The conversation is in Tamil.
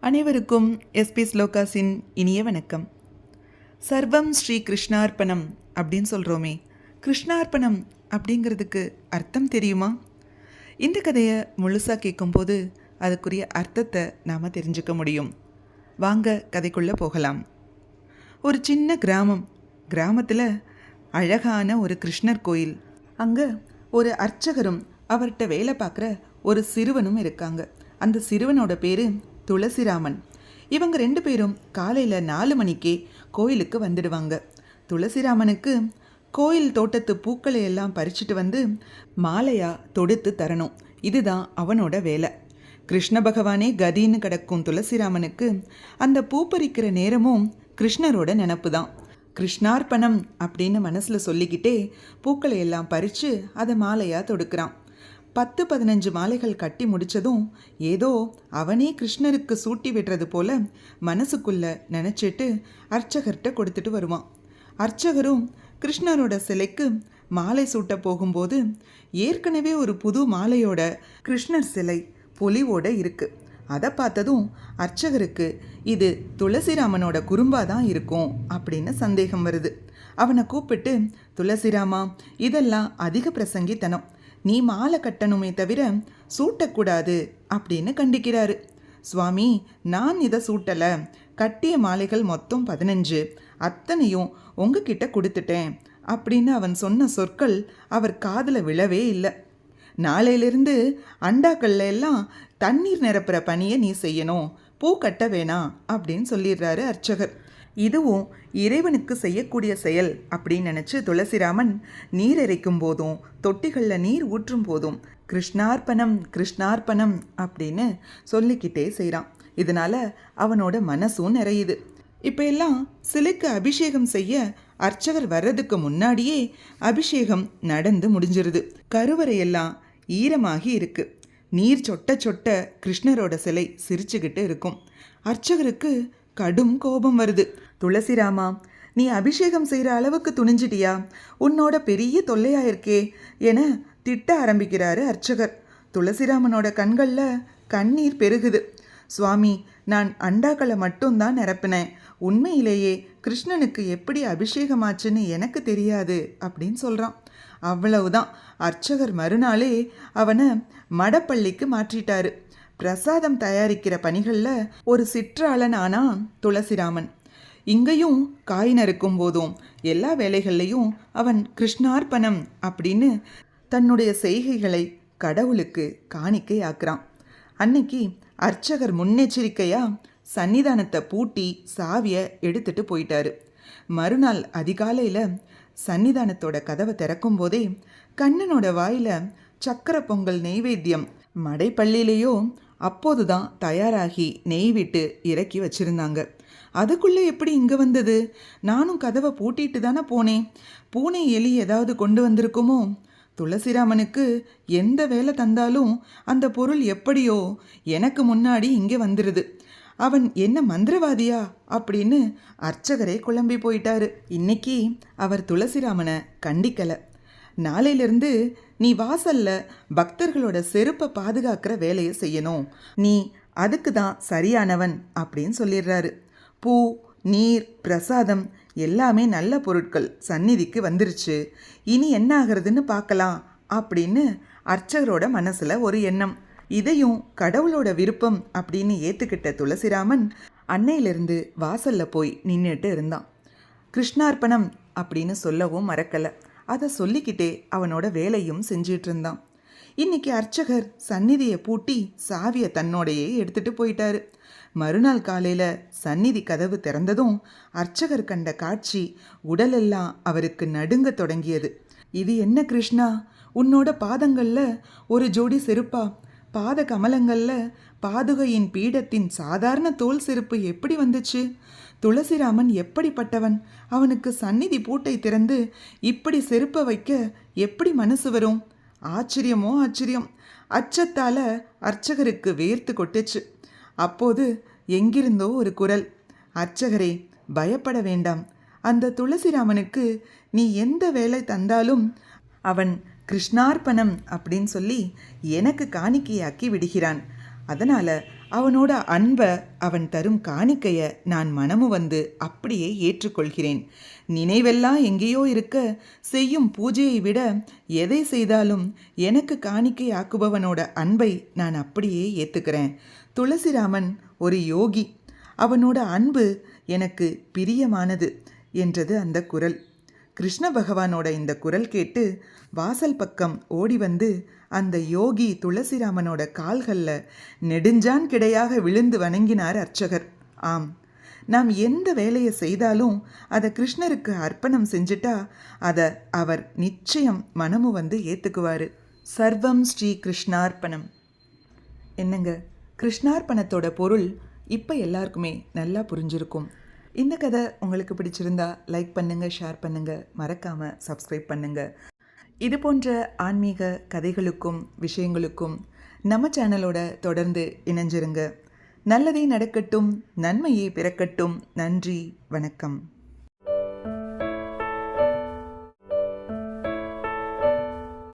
அனைவருக்கும் எஸ்பி ஸ்லோகாஸின் இனிய வணக்கம். சர்வம் ஸ்ரீ கிருஷ்ணார்ப்பணம் அப்படின்னு சொல்கிறோமே கிருஷ்ணார்ப்பணம் அப்படிங்கிறதுக்கு அர்த்தம் தெரியுமா? இந்த கதையை முழுசாக கேட்கும்போது அதுக்குரிய அர்த்தத்தை நாம் தெரிஞ்சுக்க முடியும். வாங்க கதைக்குள்ளே போகலாம். ஒரு சின்ன கிராமம். கிராமத்தில் அழகான ஒரு கிருஷ்ணர் கோயில். அங்கே ஒரு அர்ச்சகரும் அவர்கிட்ட வேலை பார்க்குற ஒரு சிறுவனும் இருக்காங்க. அந்த சிறுவனோட பேர் துளசிராமன். இவங்க ரெண்டு பேரும் காலையில் நாலு மணிக்கே கோயிலுக்கு வந்துடுவாங்க. துளசிராமனுக்கு கோயில் தோட்டத்து பூக்களை எல்லாம் பறிச்சுட்டு வந்து மாலையா தொடுத்து தரணும். இதுதான் அவனோட வேலை. கிருஷ்ண பகவானே கதின்னு கிடக்கும் துளசிராமனுக்கு அந்த பூ பறிக்கிற நேரமும் கிருஷ்ணரோட நினப்பு தான் கிருஷ்ணார்ப்பணம் அப்படின்னு மனசில் சொல்லிக்கிட்டே பூக்களை எல்லாம் பறித்து அதை மாலையாக தொடுக்கிறான். பத்து பதினஞ்சு மாலைகள் கட்டி முடிச்சதும் ஏதோ அவனே கிருஷ்ணருக்கு சூட்டி விடுறது போல மனசுக்குள்ள நினச்சிட்டு அர்ச்சகர்கிட்ட கொடுத்துட்டு வருவான். அர்ச்சகரும் கிருஷ்ணரோட சிலைக்கு மாலை சூட்ட போகும்போது ஏற்கனவே ஒரு புது மாலையோட கிருஷ்ணர் சிலை பொலிவோட இருக்கு. அதை பார்த்ததும் அர்ச்சகருக்கு இது துளசிராமனோட குறும்பா தான் இருக்கும் அப்படின்னு சந்தேகம் வருது. அவனை கூப்பிட்டு துளசிராமா இதெல்லாம் அதிக பிரசங்கித்தனம். நீ மாலை கட்டணுமே தவிர சூட்டக்கூடாது அப்படின்னு கண்டிக்கிறாரு. சுவாமி நான் இதை சூட்டலை. கட்டிய மாலைகள் மொத்தம் பதினஞ்சு. அத்தனையும் உங்ககிட்ட கொடுத்துட்டேன் அப்படின்னு அவன் சொன்ன சொற்கள் அவர் காதில் விழவே இல்லை. நாளையிலிருந்து அண்டாக்கள்ல எல்லாம் தண்ணீர் நிரப்புற பணியை நீ செய்யணும். பூ கட்ட வேணாம் அப்படின்னு சொல்லிடுறாரு அர்ச்சகர். இதுவும் இறைவனுக்கு செய்யக்கூடிய செயல் அப்படின்னு நினச்சி துளசிராமன் நீர் இறைக்கும் போதும் தொட்டிகளில் நீர் ஊற்றும் போதும் கிருஷ்ணார்ப்பணம் கிருஷ்ணார்ப்பணம் அப்படின்னு சொல்லிக்கிட்டே செய்கிறான் இதனால் அவனோட மனசும் நிறையுது. இப்போ எல்லாம் சிலைக்கு அபிஷேகம் செய்ய அர்ச்சகர் வர்றதுக்கு முன்னாடியே அபிஷேகம் நடந்து முடிஞ்சிருது. கருவறையெல்லாம் ஈரமாகி இருக்கு. நீர் சொட்ட சொட்ட கிருஷ்ணரோட சிலை சிரிச்சுக்கிட்டு இருக்கும். அர்ச்சகருக்கு கடும் கோபம் வருது. துளசிராமா நீ அபிஷேகம் செய்கிற அளவுக்கு துணிஞ்சிட்டியா? உன்னோட பெரிய தொல்லையாயிருக்கே என திட்ட ஆரம்பிக்கிறாரு அர்ச்சகர். துளசிராமனோட கண்களில் கண்ணீர் பெருகுது. சுவாமி நான் அண்டாக்களை மட்டும்தான் நிரப்பினேன். உண்மையிலேயே கிருஷ்ணனுக்கு எப்படி அபிஷேகமாச்சுன்னு எனக்கு தெரியாது அப்படின்னு சொல்கிறான் அவ்வளவுதான். அர்ச்சகர் மறுநாளே அவனை மடப்பள்ளிக்கு மாற்றிட்டாரு. பிரசாதம் தயாரிக்கிற பணிகளில் ஒரு சிற்றாளனானா துளசிராமன் இங்கேயும் காய் நறுக்கும் போதும் எல்லா வேலைகள்லையும் அவன் கிருஷ்ணார்ப்பணம் அப்படின்னு தன்னுடைய செய்கைகளை கடவுளுக்கு காணிக்கையாக்குறான். அன்னைக்கு அர்ச்சகர் முன்னெச்சரிக்கையா சன்னிதானத்தை பூட்டி சாவியை எடுத்துட்டு போயிட்டாரு. மறுநாள் அதிகாலையில் சன்னிதானத்தோட கதவை திறக்கும் போதே கண்ணனோட வாயில சக்கர பொங்கல் நெய்வேத்தியம் மடைப்பள்ளியிலேயோ அப்போதுதான் தயாராகி நெய் விட்டு இறக்கி வச்சிருந்தாங்க. அதுக்குள்ளே எப்படி இங்கே வந்தது? நானும் கதவை பூட்டிட்டு தானே போனேன் பூனை எலி ஏதாவது கொண்டு வந்திருக்குமோ? துளசிராமனுக்கு எந்த வேலை தந்தாலும் அந்த பொருள் எப்படியோ எனக்கு முன்னாடி இங்கே வந்துடுது அவன் என்ன மந்திரவாதியா? அப்படின்னு அர்ச்சகரே குழம்பி போயிட்டாரு. இன்னைக்கு அவர் துளசிராமனை கண்டிக்கலை. நாளையிலிருந்து நீ வாசல்ல பக்தர்களோட செருப்பை பாதுகாக்கிற வேலையை செய்யணும். நீ அதுக்கு தான் சரியானவன் அப்படின்னு சொல்லிடுறாரு. பூ நீர் பிரசாதம் எல்லாமே நல்ல பொருட்கள். சந்நிதிக்கு வந்துருச்சு. இனி என்ன ஆகிறதுன்னு பார்க்கலாம் அப்படின்னு அர்ச்சகரோட மனசில் ஒரு எண்ணம். இதையும் கடவுளோட விருப்பம் அப்படின்னு ஏற்றுக்கிட்ட துளசிராமன் அன்னையிலிருந்து வாசலில் போய் நின்றுட்டு இருந்தான். கிருஷ்ணார்ப்பணம் அப்படின்னு சொல்லவும் மறக்கலை. அதை சொல்லிக்கிட்டே அவனோட வேலையும் செஞ்சிட்டு இருந்தான் இன்னைக்கு அர்ச்சகர் சந்நிதியை பூட்டி சாவியை தன்னோடையே எடுத்துட்டு போயிட்டாரு. மறுநாள் காலையில் சந்நிதி கதவு திறந்ததும் அர்ச்சகர் கண்ட காட்சி உடலெல்லாம் அவருக்கு நடுங்க தொடங்கியது. இது என்ன கிருஷ்ணா? உன்னோட பாதங்களில் ஒரு ஜோடி செருப்பா? பாத கமலங்களில் பாதுகையின் பீடத்தின் சாதாரண தோல் செருப்பு எப்படி வந்துச்சு? துளசிராமன் எப்படிப்பட்டவன்? அவனுக்கு சந்நிதி பூட்டை திறந்து இப்படி செருப்ப வைக்க எப்படி மனசு வரும்? ஆச்சரியமோ ஆச்சரியம். அச்சத்தால அர்ச்சகருக்கு வேர்த்து கொட்டுச்சு. அப்போது எங்கிருந்தோ ஒரு குரல் அர்ச்சகரே பயப்பட வேண்டாம். அந்த துளசிராமனுக்கு நீ எந்த வேலை தந்தாலும் அவன் கிருஷ்ணார்ப்பணம் அப்படின்னு சொல்லி எனக்கு காணிக்கையாக்கி விடுகிறான். அதனால் அவனோட அன்பை அவன் தரும் காணிக்கைய நான் மனமு வந்து அப்படியே ஏற்றுக்கொள்கிறேன். நினைவெல்லாம் எங்கேயோ இருக்க செய்யும் பூஜையை விட எதை செய்தாலும் எனக்கு காணிக்கை ஆக்குபவனோட அன்பை நான் அப்படியே ஏற்றுக்கிறேன் துளசிராமன் ஒரு யோகி. அவனோட அன்பு எனக்கு பிரியமானது என்றது அந்த குரல். கிருஷ்ண பகவானோட இந்த குரல் கேட்டு வாசல் பக்கம் ஓடி வந்து அந்த யோகி துளசிராமனோட கால்களில் நெடுஞ்சான் கிடையாக விழுந்து வணங்கினார் அர்ச்சகர். ஆம் நாம் எந்த வேலையை செய்தாலும் அதை கிருஷ்ணருக்கு அர்ப்பணம் செஞ்சுட்டா அதை அவர் நிச்சயம் மனமு வந்து ஏற்றுக்குவார் சர்வம் ஸ்ரீ கிருஷ்ணார்ப்பணம். என்னங்க கிருஷ்ணார்ப்பணத்தோட பொருள் இப்போ எல்லாருக்குமே நல்லா புரிஞ்சிருக்கும். இந்த கதை உங்களுக்கு பிடிச்சிருந்தா லைக் பண்ணுங்கள் ஷேர் பண்ணுங்கள் மறக்காமல் சப்ஸ்கிரைப் பண்ணுங்கள் இது போன்ற ஆன்மீக கதைகளுக்கும் விஷயங்களுக்கும் நம்ம சேனலோட தொடர்ந்து இணைஞ்சிருங்க. நல்லதே நடக்கட்டும் நன்மையே பிறக்கட்டும். நன்றி வணக்கம்.